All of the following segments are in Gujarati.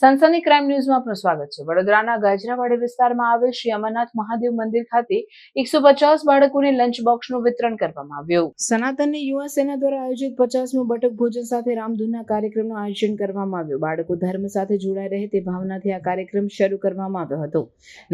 સનસની ક્રાઇમ ન્યૂઝમાં આપનું સ્વાગત છે. વડોદરાના ગાજરાવાડી વિસ્તારમાં આવેલ શ્રી અમરનાથ મહાદેવ મંદિર ખાતે એકસો પચાસ બાળકોને લંચ બોક્સનું વિતરણ કરવામાં આવ્યું. સનાતનની યુવા સેના દ્વારા આયોજિત પચાસમું બટક ભોજન સાથે રામધૂનના કાર્યક્રમનું આયોજન કરવામાં આવ્યું. બાળકો ધર્મ સાથે જોડાઈ રહે તે ભાવનાથી આ કાર્યક્રમ શરૂ કરવામાં આવ્યો હતો.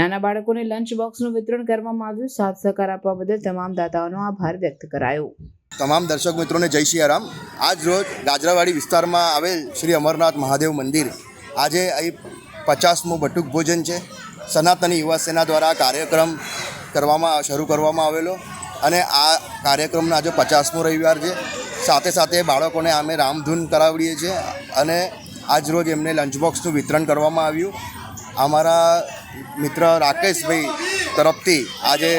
નાના બાળકોને લંચ બોક્સનું વિતરણ કરવામાં આવ્યું. સાથ સહકાર આપવા બદલ તમામ દાતાઓનો આભાર વ્યક્ત કરાયો. તમામ દર્શક મિત્રોને જય સિયારામ આજ રોજ ગાજરાવાડી વિસ્તારમાં આવેલ શ્રી અમરનાથ મહાદેવ મંદિર આજે અહીં પચાસમું બટુક ભોજન છે. સનાતની યુવા સેના દ્વારા કાર્યક્રમ કરવામાં, શરૂ કરવામાં આવેલો અને આ કાર્યક્રમનો આજે પચાસમો રવિવાર છે. સાથે સાથે બાળકોને અમે રામધૂન કરાવીએ છીએ અને આજ રોજ એમને લંચ બોક્સનું વિતરણ કરવામાં આવ્યું. અમારા મિત્ર રાકેશભાઈ તરફથી આજે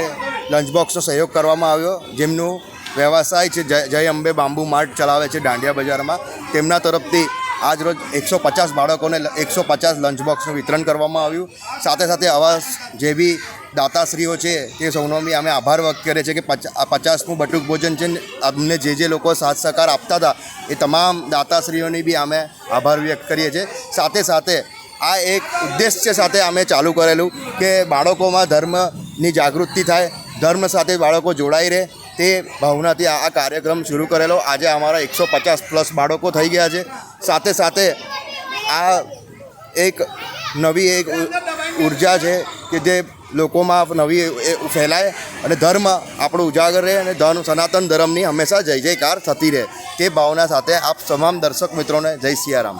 લંચ બોક્સનો સહયોગ કરવામાં આવ્યો. જેમનું વ્યવસાય છે જય અંબે બાંબુ માર્ટ ચલાવે છે દાંડિયા બજારમાં. તેમના તરફથી આજ રોજ એકસો પચાસ બાળકોને એકસો પચાસ લંચ બોક્સનું વિતરણ કરવામાં આવ્યું. સાથે સાથે આવા જે બી દાતાશ્રીઓ છે, તે સૌનો બી અમે આભાર વ્યક્ત કરીએ છીએ કે પચા આ પચાસમું બટુક ભોજન છે અમને જે જે લોકો સાથ સહકાર આપતા હતા, એ તમામ દાતાશ્રીઓની બી અમે આભાર વ્યક્ત કરીએ છીએ. સાથે સાથે આ એક ઉદ્દેશ્ય સાથે અમે ચાલુ કરેલું કે બાળકોમાં ધર્મની જાગૃતિ થાય, ધર્મ સાથે બાળકો જોડાઈ રહે તે ભાવનાથી આ કાર્યક્રમ શરૂ કરેલો. આજે અમારા એકસો પચાસ પ્લસ બાળકો થઈ ગયા છે. સાથે સાથે આ એક નવી એક ઊર્જા છે કે જે લોકોમાં નવી ફેલાય અને ધર્મ આપણો ઉજાગર રહે અને ધર્મ સનાતન ધર્મની હંમેશા જય જયકાર થતી રહે. તે ભાવના સાથે આપ તમામ દર્શક મિત્રોને જય સિયારામ.